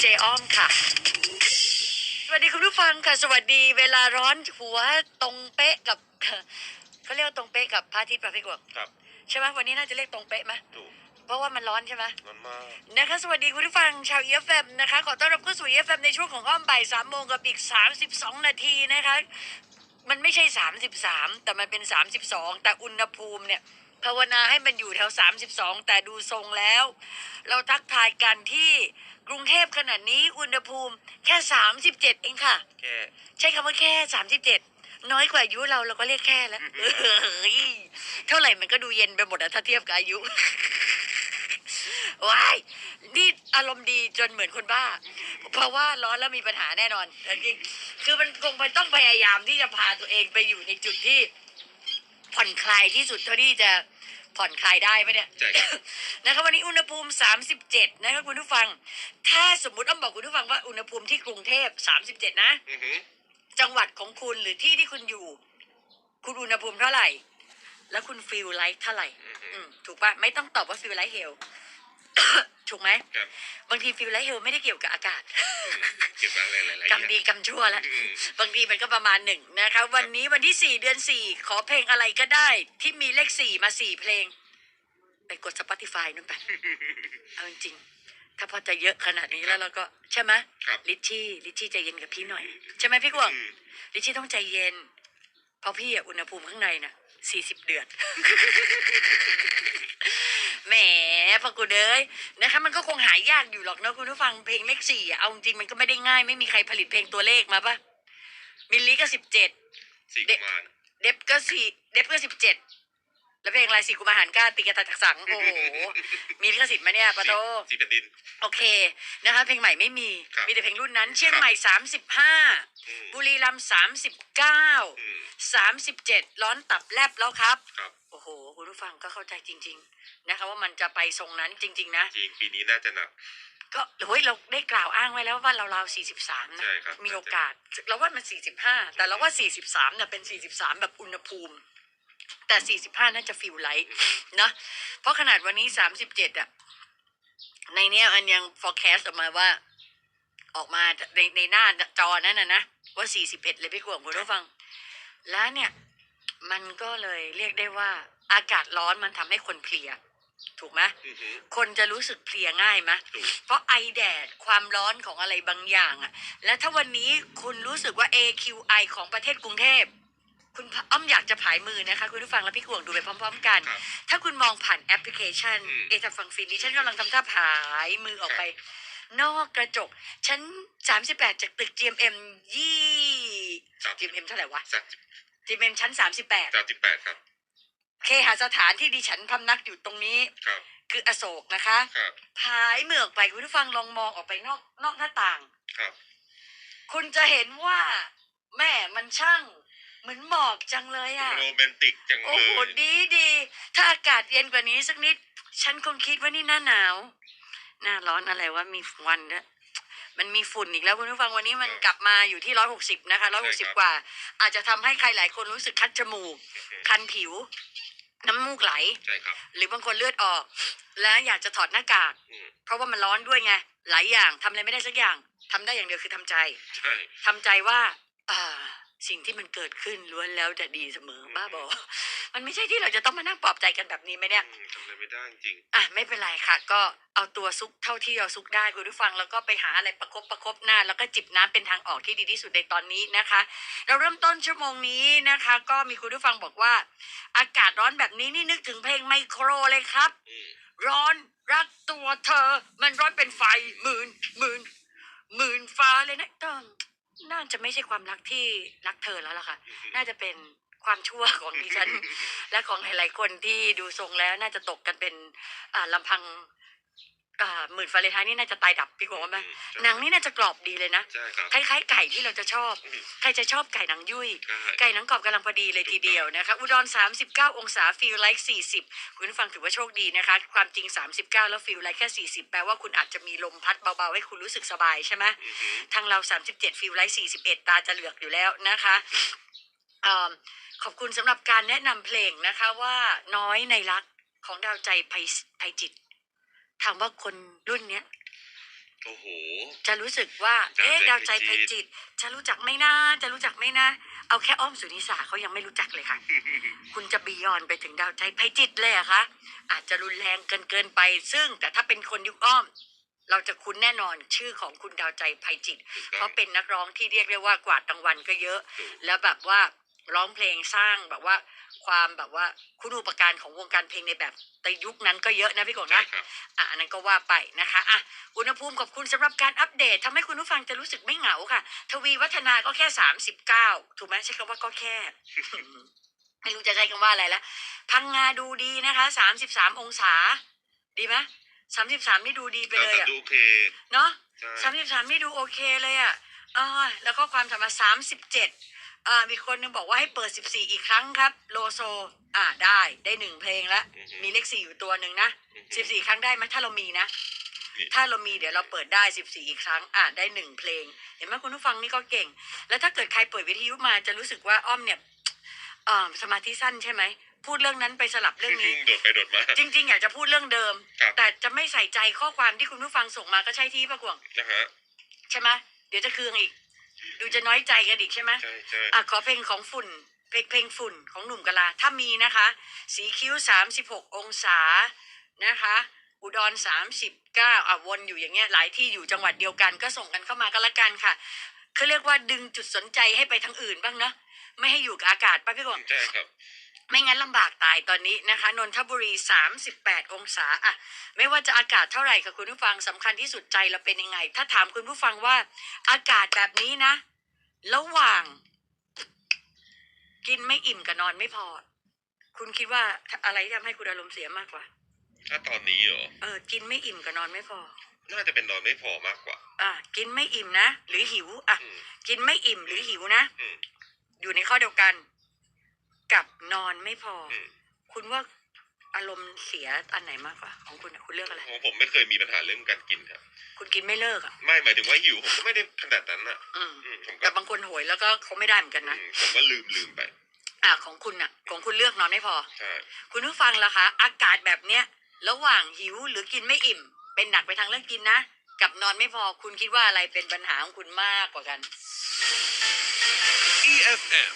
เจอ้อมค่ะ สวัสดีคุณผู้ฟังค่ะ สวัสดีเวลาร้อนหัวตรงเป๊ะกับเขาเรียกว่าตรงเป๊ะกับพระอาทิตย์ประพิกวงครับใช่ไหมวันนี้น่าจะเรียกตรงเป๊ะไหมถูกเพราะว่ามันร้อนใช่ไหมนอนมากนะคะสวัสดีคุณผู้ฟังชาวเอฟเมนะคะขอต้อนรับเข้าสู่เอฟเในช่วงของอ้อมบ่ายสามโมงกับอีกสามสิบสองนาทีนะคะ มันไม่ใช่สามสิบสามแต่มันเป็นสามสิบสองแต่อุณหภูมิเนี่ย ภาวนาให้มันอยู่แถวสามสิบสองแต่ดูทรงแล้ว เราทักทายกันที่กรุงเทพขนาดนี้อุณหภูมิแค่สามสิบเจ็ดเองค่ะ แค่ใช้คำว่าแค่สามสิบเจ็ดน้อยกว่าอายุเราเราก็เรียกแค่แล้วเฮ้ยเท่าไหร่มันก็ดูเย็นไปหมดอะถ้าเทียบกับอายุว้ายนี่อารมณ์ดีจนเหมือนคนบ้า เพราะว่าร้อนแล้วมีปัญหาแน่นอนจริงๆคือมันคงมันต้องพยายามที่จะพาตัวเองไปอยู่ในจุดที่ ผ่อนคลายที่สุดเท่าที่จะผ่อนคลายได้ไหมเนี่ยใช่ครับ นะคะวันนี้อุณหภูมิ 37 นะคะคุณผู้ฟัง ถ้าสมมุติอ้อมบอกคุณผู้ฟังว่าอุณหภูมิที่กรุงเทพ 37 นะ อือหือจังหวัดของคุณหรือที่ที่คุณอยู่ คุณอุณหภูมิเท่าไหร่ แล้วคุณฟีลไลท์เท่าไหร่ อือหืออืมถูกปะไม่ต้องตอบว่าฟีลไลท์เฮล ถูกไหมครับบางทีฟีลไลท์เฮลไม่ได้เกี่ยวกับอากาศ อืมเก็บอะไรหลายๆอย่างกำดีกำชั่วแล้ว อืม บางทีมันก็ประมาณหนึ่งนะคะ วันนี้วันที่สี่เดือนสี่ขอเพลงอะไรก็ได้ ที่มีเลขสี่มาสี่เพลง ไปกด Spotify นู่นไป เอาจริงๆถ้าพอจะเยอะขนาดนี้แล้วเราก็ใช่ไหมครับ ลิชชี่ลิชชี่ใจเย็นกับพี่หน่อย ใช่ไหมพี่กวางอืมลิชชี่ต้องใจเย็น เพราะพี่อะอุณหภูมิข้างในน่ะสี่สิบเดือนแหม พอกูเด้ยนะคะ มันก็คงหายากอยู่หรอกเนอะคุณผู้ฟังเพลงเลขสี่อะเอาจริงๆมันก็ไม่ได้ง่าย ไม่มีใครผลิตเพลงตัวเลขมาปะมิลลิก็สิบเจ็ดสี่เด็กุกมารเดฟก็สี่เดฟก็สิบเจ็ดแล้วเพลงอะไรสี่กุมารหันก้าตีกระตาจากสัง โอ้โห มีลิขสิทธิ์ไหมเนี่ยปะโตสี่แผ่นดิน โอเคนะคะ เพลงใหม่ไม่มีครับมีแต่เพลงรุ่นนั้น เชียงใหม่สามสิบห้าอืมบุรีรัมย์สามสิบเก้าอืมสามสิบเจ็ดร้อนตับแลบแล้วครับ ครับโอ้โหคุณผู้ฟังก็เข้าใจจริง ๆ นะคะ ว่ามันจะไปทรงนั้นจริง ๆ นะ จริงปีนี้น่าจะหนัก ก็เฮ้ยเราได้กล่าวอ้างไว้แล้วว่าเราเราสี่สิบสามนะ ใช่ครับ มีโอกาสเราว่ามันสี่สิบห้าแต่เราว่าสี่สิบสามเนี่ยเป็นสี่สิบสามแบบอุณหภูมิ แต่สี่สิบห้าน่าจะฟิลไลท์นะ เพราะขนาดวันนี้สามสิบเจ็ดอะในเนี้ยอันยัง forecast ออกมาว่า ออกมาในในหน้าจอนั่นนะนะว่าสี่สิบเอ็ดเลยพี่กวงคุณผู้ฟัง แล้วเนี่ย มันก็เลยเรียกได้ว่า อากาศร้อนมันทำให้คนเพลีย ถูกไหมอือหือคนจะรู้สึกเพลียง่ายไหมถูกเพราะไอแดดความร้อนของอะไรบางอย่างอะและถ้าวันนี้คุณรู้สึกว่า AQI ของประเทศกรุงเทพคุณอ้อมอยากจะผายมือนะคะ คุณผู้ฟังและพี่กวงดูไปพร้อม ๆ กันครับถ้าคุณมองผ่านแอปพลิเคชันอืมเอทาฟังฟินดิฉันกำลังทำท่าผายมือออกไป นอกกระจกชั้น38จากตึก GMM ยี่ครับ GMM เท่าไหร่วะสามสิบ GMM ชั้น38สามสิบแปดครับ เคหสถานที่ดิฉันพำนักอยู่ตรงนี้ ครับ คืออโศกนะคะครับ ผายมือออกไปคุณผู้ฟังลองมองออกไปนอกนอกหน้าต่าง ครับ คุณจะเห็นว่า แม่มันช่าง เหมือนหมอกจังเลยอะ โรแมนติกจังเลโอ้โหย ดีดีถ้าอากาศเย็นกว่านี้สักนิด ฉันคงคิดว่านี่หน้าหนาว หน้าร้อนอะไรว่ามีวันด้วย มันมีฝุ่นอีกแล้วคุณผู้ฟังวันนี้มันกลับมาอยู่ที่ร้อยหกสิบนะคะร้อยหกสิบกว่า อาจจะทำให้ใครหลายคนรู้สึกคัดจมูกอือหือคันผิว น้ำมูกไหลใช่ครับหรือบางคนเลือดออก และอยากจะถอดหน้ากากอืมเพราะว่ามันร้อนด้วยไงหลายอย่างทำอะไรไม่ได้สักอย่างทำได้อย่างเดียวคือทำใจใช่ทำใจว่าอ่า สิ่งที่มันเกิดขึ้นล้วนแล้วจะดีเสมอบ้าบอ มันไม่ใช่ที่เราจะต้องมานั่งปลอบใจกันแบบนี้ไหมเนี่ย อืมทำอะไรไม่ได้จริงอะไม่เป็นไรค่ะ ก็เอาตัวซุกเท่าที่เราซุกได้คุณผู้ฟังแล้วก็ไปหาอะไรประคบประคบหน้า แล้วก็จิบน้ำเป็นทางออกที่ดีที่สุดในตอนนี้นะคะ เราเริ่มต้นชั่วโมงนี้นะคะ ก็มีคุณผู้ฟังบอกว่า อากาศร้อนแบบนี้นี่นึกถึงเพลงไมโครเลยครับอืมร้อนรักตัวเธอ มันร้อนเป็นไฟหมื่นหมื่นหมื่นฟ้าเลยนะก็ น่าจะไม่ใช่ความรักที่รักเธอแล้วล่ะค่ะอือหือน่าจะเป็นความชั่วของดิฉัน และของหลายๆคนที่ดูทรงแล้วน่าจะตกกันเป็นอ่าลำพัง อ่าหมื่นฟาเรนไฮต์นี่น่าจะตายดับพี่กวางว่าไหมอืมใช่หนังนี่น่าจะกรอบดีเลยนะ ใช่ครับ คล้ายๆไก่ที่เราจะชอบอืมใครจะชอบไก่หนังยุ่ย ใช่ ไก่หนังกรอบกำลังพอดีเลยทีเดียวนะคะ อุดร 39 องศาฟิลไลท์40 คุณผู้ฟังถือว่าโชคดีนะคะ ความจริง 39 แล้วฟิลไลท์แค่ 40 แปลว่าคุณอาจจะมีลมพัดเบาๆ ให้คุณรู้สึกสบายใช่ไหมอือหือทางเรา 37 ฟิลไลท์41 ตาจะเหลือกอยู่แล้วนะคะเอมขอบคุณสำหรับการแนะนำเพลงนะคะว่าน้อยในรักของดาวใจไพไพจิต ถามว่าคนรุ่นเนี้ยโอ้โห จะรู้สึกว่า เอ๊ะดาดาววใจใจไพไพจิจิตตจะรู้จักไหมนะ จะรู้จักไหมนะ เอาแค่อ้อมสุนิสาเขายังไม่รู้จักเลยค่ะ คุณจะบียอนไปถึงดาวใจไพจิตเลยเหรอะคะ อาจจะรุนแรงเกินเกินไป ซึ่งแต่ถ้าเป็นคนยุคอ้อม เราจะคุ้นแน่นอนชื่อของคุณดาวใจไพจิตถูกเพต้องราะเป็นนักร้องที่เรียกได้ว่ากวาดรางวัลก็เยอะถูกแล้วแบบว่า ร้องเพลงสร้างแบบว่า ความแบบว่าคุณอุปการของวงการเพลงในแบบในยุคนั้นก็เยอะนะพี่กบใช่นะครับอะอันนั้นก็ว่าไปนะคะอะอุณหภูมิขอบคุณสำหรับการอัปเดตทำให้คุณผู้ฟังจะรู้สึกไม่เหงาค่ะ ทวีวัฒนาก็แค่สามสิบเก้าถูกไหมใช้คำว่าก็แค่ไม่รู้จะใช้คำว่าอะไรแล้วพังงาดูดีนะคะสามสิบสามองศา ดีไหมสามสิบสามนี่ดูดีไปแล้วเลยแต่อะดูโอเคเนาะใช่สามสิบสามนี่ดูโอเคเลยอะอ่าแล้วก็ความสามารถสามสิบเจ็ด อ่า มีคนหนึงบอกว่าให้เปิดสิบสี่อีกครั้งครับ โลโซ อ่าได้ได้หนึ่งเพลงแล้ว อือฮึ มีเลขสี่อยู่ตัวหนึ่งนะอือฮึสิบสี่ครั้งได้ไหมถ้าเรามีนะนี่ถ้าเรามีเดี๋ยวเราเปิดได้สิบสี่อีกครั้ง อ่าได้หนึ่งเพลง เห็นไหมคุณผู้ฟังนี่ก็เก่ง แล้วถ้าเกิดใครเปิดวิทยุมาจะรู้สึกว่าอ้อมเนี่ยอ่าสมาธิสั้นใช่ไหม พูดเรื่องนั้นไปสลับเรื่องนี้โดดไปโดดมา จริง ๆ อยากจะพูดเรื่องเดิม ครับ แต่จะไม่ใส่ใจข้อความที่คุณผู้ฟังส่งมาก็ใช่ที่ประกวงนะฮะ ใช่ไหมเดี๋ยวจะเคืองอีก ดูจะน้อยใจกันอีกใช่ไหมใช่ใช่อะขอเพลงของฝุ่น เพลงเพลงฝุ่นของหนุ่มกะลา ถ้ามีนะคะ สีคิ้วสามสิบหกองศานะคะ อุดรสามสิบเก้าอะวนอยู่อย่างเงี้ยหลายที่อยู่จังหวัดเดียวกันก็ส่งกันเข้ามาก็แล้วกันค่ะเขาเรียกว่าดึงจุดสนใจให้ไปทางอื่นบ้างนะไม่ให้อยู่กับอากาศป้าพี่กงใช่ครับ ไม่งั้นลำบากตายตอนนี้นะคะนนทบุรี 38 องศาอะไม่ว่าจะอากาศเท่าไหร่ค่ะคุณผู้ฟังสำคัญที่สุดใจเราเป็นยังไง ถ้าถามคุณผู้ฟังว่าอากาศแบบนี้นะ ระหว่าง กินไม่อิ่มกับนอนไม่พอ คุณคิดว่าอะไรที่ทำให้คุณอารมณ์เสียมากกว่า ถ้าตอนนี้เหรอ เออ กินไม่อิ่มกับนอนไม่พอ น่าจะเป็นนอนไม่พอมากกว่า อะกินไม่อิ่มนะ หรือหิว อะ อืมกินไม่อิ่มหรือหิวนะ อืม อยู่ในข้อเดียวกัน กับนอนไม่พอออืม คุณว่าอารมณ์เสียอันไหนมากกว่า ของคุณอะคุณเลือกอะไรของผมไม่เคยมีปัญหาเรื่องการกินครับ คุณกินไม่เลิกอะ ไม่หมายถึงว่าหิวผมก็ไม่ได้ขนาดนั้นอะ อืม อืมผมก็แต่บางคนโหยแล้วก็เขาไม่ได้เหมือนกันอืนะมผมก็ลืมลืมไปอะของคุณอะ ของคุณเลือกนอนไม่พอ ใช่คุณผู้ฟังล่ะคะ อากาศแบบเนี้ย ระหว่างหิวหรือกินไม่อิ่ม เป็นหนักไปทางเรื่องกินนะ กับนอนไม่พอ คุณคิดว่าอะไรเป็นปัญหาของคุณมากกว่ากัน EFM